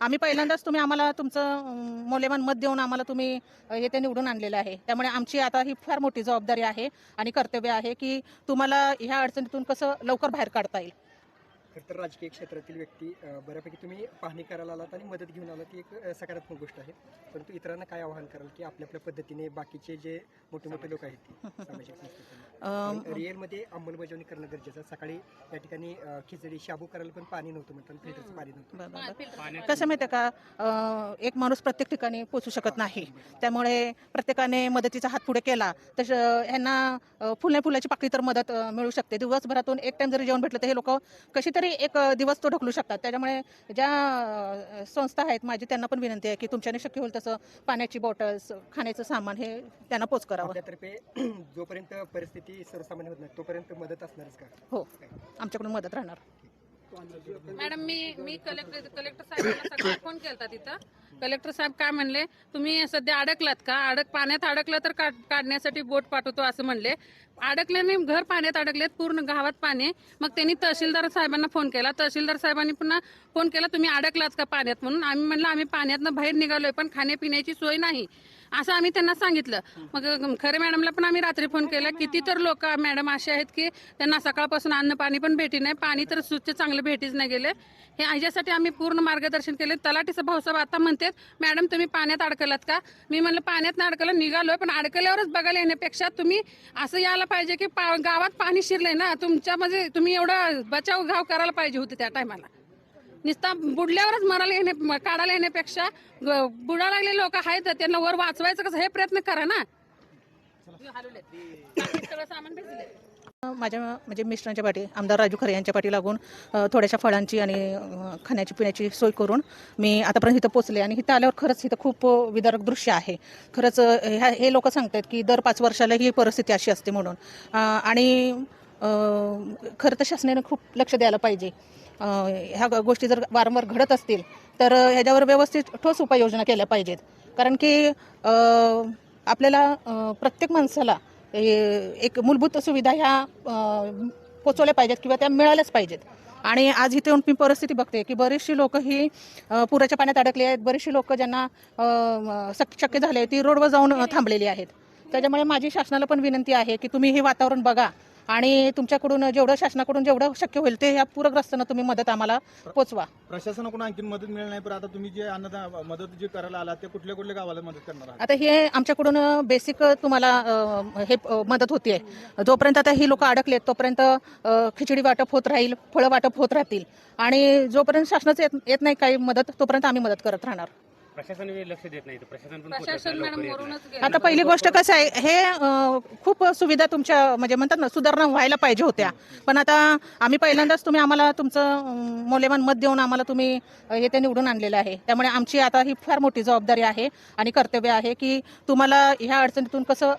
आम्ही पहिल्यांदाच तुम्ही आम्हाला तुमचं मौल्यवान मत देऊन आम्हाला तुम्ही हे ते निवडून आणलेलं आहे. त्यामुळे आमची आता ही फार मोठी जबाबदारी आहे आणि कर्तव्य आहे की तुम्हाला ह्या अडचणीतून कसं लवकर बाहेर काढता येईल. खरं तर राजकीय क्षेत्रातील व्यक्ती बऱ्यापैकी तुम्ही पाहणी करायला आलात आणि मदत घेऊन आलात ती एक सकारात्मक गोष्ट आहे. परंतु इतरांना काय आवाहन कराल की आपल्या आपल्या पद्धतीने बाकीचे जे मोठे मोठे लोक आहेत सामाजिक रिअलमध्ये अंमलबजावणी करणं गरजेचं आहे. सकाळी या ठिकाणी खिचडी शाबू करायला पण पाणी नव्हतं म्हणतात फिल्टरचं पाणी नव्हतं. कसं माहिती आहे का एक माणूस प्रत्येक ठिकाणी पोचू शकत नाही. त्यामुळे प्रत्येकाने मदतीचा हात पुढे केला तर ह्यांना अं, फुले फुलाची पाकळी तर मदत मिळू शकते. दिवसभरातून एक टाइम जरी जेवण भेटलं तर हे लोक कशी तरी एक अं, दिवस तो ढकलू शकतात. त्याच्यामुळे ज्या संस्था आहेत माझी त्यांना पण विनंती आहे की तुमच्याने शक्य होईल तसं पाण्याची बॉटल्स खाण्याचं सामान हे त्यांना पोच करावं. आपल्यातर्फे जोपर्यंत परिस्थिती सर्वसामान्य होत नाही तोपर्यंत मदत असणारच का? हो. आमच्याकडून मदत राहणार. मॅडम मी मी कलेक्टर कलेक्टर साहेबांना सकाळी फोन केलता तिथं. कलेक्टर साहेब काय म्हणले तुम्ही सध्या अडकलात का? अडक पाण्यात अडकलं तर काढण्यासाठी बोट पाठवतो असं म्हणले. अडकल्याने घर पाण्यात अडकलेत पूर्ण गावात पाणी. मग त्यांनी तहसीलदार साहेबांना फोन केला. तहसीलदार साहेबांनी पुन्हा फोन केला तुम्ही अडकलात का पाण्यात? म्हणून आम्ही म्हणलं आम्ही पाण्यातनं बाहेर निघालोय पण खाण्यापिण्याची सोय नाही. असं आम्ही त्यांना सांगितलं. मग खरे मॅडमला पण आम्ही रात्री फोन केला किती तर लोक मॅडम असे आहेत की त्यांना सकाळपासून अन्न पाणी पण भेटी नाही पाणी तर स्वच्छ चांगलं भेटीच नाही गेले. हे ह्याच्यासाठी आम्ही पूर्ण मार्गदर्शन केले. तलाठीचा भाऊसाहेब आता म्हणते म्हणतात मॅडम तुम्ही पाण्यात अडकलात का? मी म्हणलं पाण्यात नाही अडकलं निघालोय पण अडकल्यावरच बघायला येण्यापेक्षा तुम्ही असं यायला पाहिजे की पा- गावात पाणी शिरलंय ना तुमच्यामध्ये तुम्ही एवढं बचाव घाव करायला पाहिजे होते त्या टायमाला. नुसता बुडल्यावरच मरायला येणे काढायला येण्यापेक्षा ग- बुडा लागले लोक आहेत त्यांना वर वाचवायचं कसं हे प्रयत्न करा ना. सगळं सामान भेटले माझ्या म्हणजे मिस्टरांच्या पाठी आमदार राजू खरे यांच्या पाठी लागून थोड्याशा फळांची आणि खाण्याची पिण्याची सोय करून मी आतापर्यंत इथं पोचले आणि इथं आल्यावर खरंच इथं खूप विदारक दृश्य आहे. खरंच ह्या हे लोक सांगतात की दर पाच वर्षाला ही परिस्थिती अशी असते म्हणून. आणि खरं तर शासनाने खूप लक्ष द्यायला पाहिजे. ह्या गोष्टी जर वारंवार घडत असतील तर ह्याच्यावर व्यवस्थित ठोस उपाययोजना केल्या पाहिजेत. कारण की आपल्याला प्रत्येक माणसाला एक मूलभूत सुविधा ह्या पोचवल्या पाहिजेत किंवा त्या मिळाल्याच पाहिजेत. आणि आज इथे येऊन मी परिस्थिती बघते की बरीचशी लोक ही पुराच्या पाण्यात अडकली आहेत. बरीचशी लोक ज्यांना शक्य झाले ती रोडवर जाऊन थांबलेली आहेत. त्याच्यामुळे माझी शासनाला पण विनंती आहे की तुम्ही हे वातावरण बघा. आणि तुमच्याकडून जेवढं शासनाकडून जेवढं शक्य होईल ते ह्या पूरग्रस्तांना तुम्ही मदत आम्हाला पोचवा. प्रशासनाकडून आणखी मदत मिळेल नाही पण आता तुम्ही जे अन्नदा मदत जी करायला आला ते कुठल्या कुठल्या गावाला मदत करणार आहात? आता हे आमच्याकडून बेसिक तुम्हाला अ, हे अ, मदत होतीये. जोपर्यंत आता ही लोक अडकलेत तोपर्यंत अ, खिचडी वाटप होत राहील फळं वाटप होत राहतील. आणि जोपर्यंत शासनाचं येत येत नाही काही मदत तोपर्यंत आम्ही मदत करत राहणार. प्रशासन लक्ष देत नाही प्रशासन पण प्रशासन मॅडम. वरूनच गेलं. आता पहिली गोष्ट कसं आहे हे अ, खूप सुविधा तुमच्या म्हणजे म्हणतात ना सुधारणा व्हायला पाहिजे होत्या पण आता आम्ही पहिल्यांदाच तुम्ही आम्हाला तुमचं अं, मौल्यवान मत देऊन आम्हाला तुम्ही अ, हे ते निवडून आणलेलं आहे त्यामुळे आमची आता ही फार मोठी जबाबदारी आहे आणि कर्तव्य आहे की तुम्हाला ह्या अडचणीतून कसं